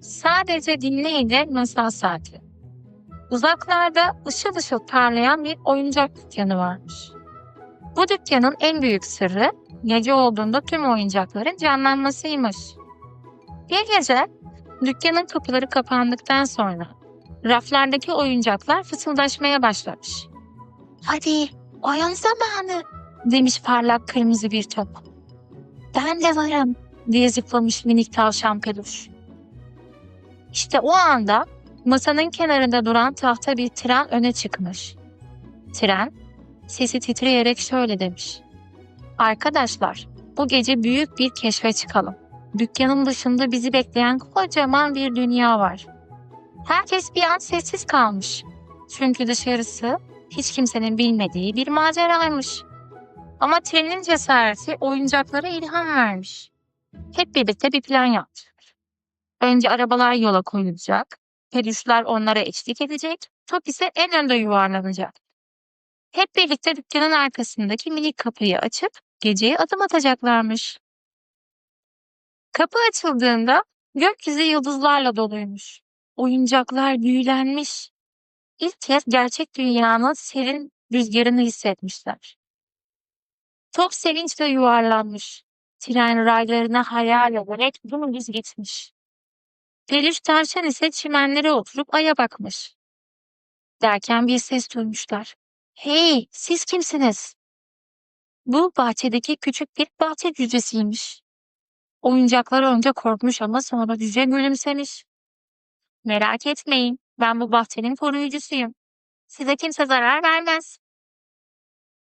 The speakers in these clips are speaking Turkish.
Sadece dinleyin masal saati. Uzaklarda ışıl ışıl parlayan bir oyuncak dükkanı varmış. Bu dükkanın en büyük sırrı gece olduğunda tüm oyuncakların canlanmasıymış. Bir gece dükkanın kapıları kapandıktan sonra raflardaki oyuncaklar fısıldaşmaya başlamış. Hadi oyun zamanı demiş parlak kırmızı bir top. Ben de varım diye zıplamış minik tavşan peluş. İşte o anda masanın kenarında duran tahta bir tren öne çıkmış. Tren sesi titreyerek şöyle demiş. Arkadaşlar bu gece büyük bir keşfe çıkalım. Dükkanın dışında bizi bekleyen kocaman bir dünya var. Herkes bir an sessiz kalmış. Çünkü dışarısı hiç kimsenin bilmediği bir maceraymış. Ama trenin cesareti oyuncaklara ilham vermiş. Hep birlikte bir plan yaptılar. Önce arabalar yola koyulacak, peluşlar onlara eşlik edecek, top ise en önde yuvarlanacak. Hep birlikte dükkanın arkasındaki minik kapıyı açıp geceye adım atacaklarmış. Kapı açıldığında gökyüzü yıldızlarla doluymuş. Oyuncaklar büyülenmiş. İlk kez gerçek dünyanın serin rüzgarını hissetmişler. Top sevinçle yuvarlanmış. Tren raylarına hayal ederek dümdüz gitmiş. Peluş tavşan ise çimenlere oturup aya bakmış. Derken bir ses duymuşlar. Hey, siz kimsiniz? Bu bahçedeki küçük bir bahçe cücesiymiş. Oyuncaklar önce korkmuş ama sonra cüce gülümsemiş. Merak etmeyin, ben bu bahçenin koruyucusuyum. Size kimse zarar vermez.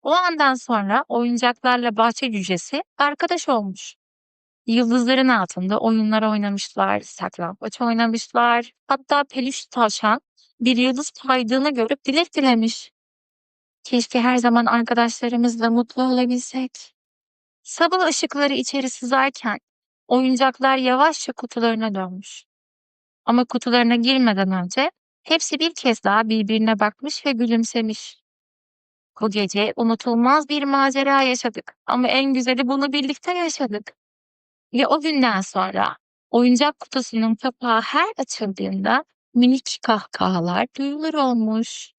O andan sonra oyuncaklarla bahçe cücesi arkadaş olmuş. Yıldızların altında oyunlar oynamışlar, saklambaç oynamışlar. Hatta peluş tavşan bir yıldız paydığını görüp dilek dilemiş. Keşke her zaman arkadaşlarımızla mutlu olabilsek. Sabah ışıkları içeri sızarken oyuncaklar yavaşça kutularına dönmüş. Ama kutularına girmeden önce hepsi bir kez daha birbirine bakmış ve gülümsemiş. Bu gece unutulmaz bir macera yaşadık ama en güzeli bunu birlikte yaşadık. Ve o günden sonra oyuncak kutusunun kapağı her açıldığında minik kahkahalar duyulur olmuş.